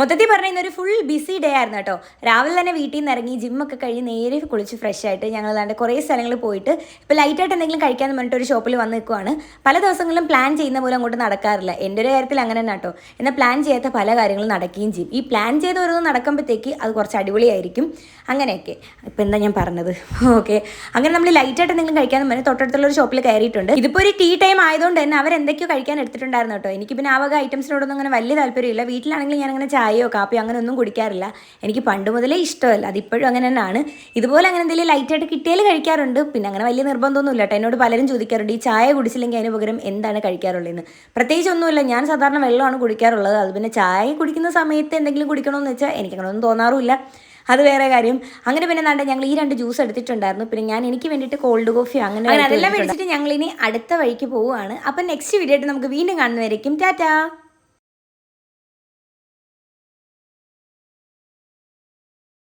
മൊത്തത്തിൽ പറഞ്ഞ ഇന്നൊരു ഫുൾ ബിസി ഡേ ആയിരുന്നു കേട്ടോ. രാവിലെ തന്നെ വീട്ടിൽ നിന്ന് ഇറങ്ങി ജിമ്മൊക്കെ കഴിഞ്ഞ് നേരെ കുളിച്ച് ഫ്രഷ് ആയിട്ട് ഞങ്ങൾ അതാണ്ട് കുറേ സ്ഥലങ്ങളിൽ പോയിട്ട് ഇപ്പോൾ ലൈറ്റായിട്ട് എന്തെങ്കിലും കഴിക്കാമെന്ന് പറഞ്ഞിട്ട് ഒരു ഷോപ്പിൽ വന്ന് നിൽക്കുവാണ്. പല ദിവസങ്ങളിലും പ്ലാൻ ചെയ്യുന്ന പോലെ അങ്ങോട്ട് നടക്കാറില്ല. എന്റെ ഒരു കാര്യത്തിൽ അങ്ങനെ തന്നെ കേട്ടോ. എന്നാൽ പ്ലാൻ ചെയ്യാത്ത പല കാര്യങ്ങളും നടക്കുകയും ചെയ്യും. ഈ പ്ലാൻ ചെയ്ത് ഓരോന്ന് നടക്കുമ്പോഴത്തേക്ക് അത് കുറച്ച് അടിപൊളിയായിരിക്കും. അങ്ങനെയൊക്കെ. ഇപ്പം എന്താ ഞാൻ പറഞ്ഞത്? ഓക്കെ അങ്ങനെ നമ്മൾ ലൈറ്റായിട്ട് എന്തെങ്കിലും കഴിക്കാമെന്ന് പറഞ്ഞാൽ തൊട്ടടുത്തുള്ള ഒരു ഷോപ്പിൽ കയറിയിട്ടുണ്ട്. ഇതിപ്പോൾ ഒരു ടീ ടൈം ആയതുകൊണ്ട് തന്നെ അവരെന്തൊക്കെയോ കഴിക്കാൻ എടുത്തിട്ടുണ്ടായിരുന്നു കേട്ടോ. എനിക്ക് പിന്നെ ആ വക ഐറ്റംസിനോടൊന്നും അങ്ങനെ വലിയ താല്പര്യമില്ല. വീട്ടിലാണെങ്കിൽ ഞാൻ അങ്ങനെ ചായയോ കാപ്പിയോ അങ്ങനെ ഒന്നും കുടിക്കാറില്ല. എനിക്ക് പണ്ട് മുതലേ ഇഷ്ടമല്ല. അതിപ്പോഴും അങ്ങനെ തന്നെയാണ്. ഇതുപോലെ അങ്ങനെ എന്തെങ്കിലും ലൈറ്റായിട്ട് കിട്ടിയാൽ കഴിക്കാറുണ്ട്. പിന്നെ അങ്ങനെ വലിയ നിർബന്ധമൊന്നുമില്ല കേട്ടോ എന്നോട് പലരും ചോദിക്കാറുണ്ട് ഈ ചായ കുടിച്ചില്ലെങ്കിൽ അതിന് പകരം എന്താണ് കഴിക്കാറുള്ളതെന്ന്? പ്രത്യേകിച്ച് ഒന്നുമില്ല. ഞാൻ സാധാരണ വെള്ളമാണ് കുടിക്കാറുള്ളത്. അത് പിന്നെ ചായ കുടിക്കുന്ന സമയത്ത് എന്തെങ്കിലും കുടിക്കണമെന്ന് വെച്ചാൽ എനിക്കങ്ങനെ ഒന്നും തോന്നാറുമില്ല. അത് വേറെ കാര്യം. അങ്ങനെ പിന്നെ നാട്ടെ ഞങ്ങൾ ഈ രണ്ട് ജ്യൂസ് എടുത്തിട്ടുണ്ടായിരുന്നു. പിന്നെ ഞാൻ എനിക്ക് വേണ്ടിയിട്ട് കോൾഡ് കോഫി അങ്ങനെ അങ്ങനെ അതെല്ലാം മേടിച്ചിട്ട് ഞങ്ങൾ ഇനി അടുത്ത വഴിക്ക് പോവുകയാണ്. അപ്പം നെക്സ്റ്റ് വീഡിയോ ആയിട്ട് നമുക്ക് വീണ്ടും കാണുന്നതായിരിക്കും ടാറ്റാ.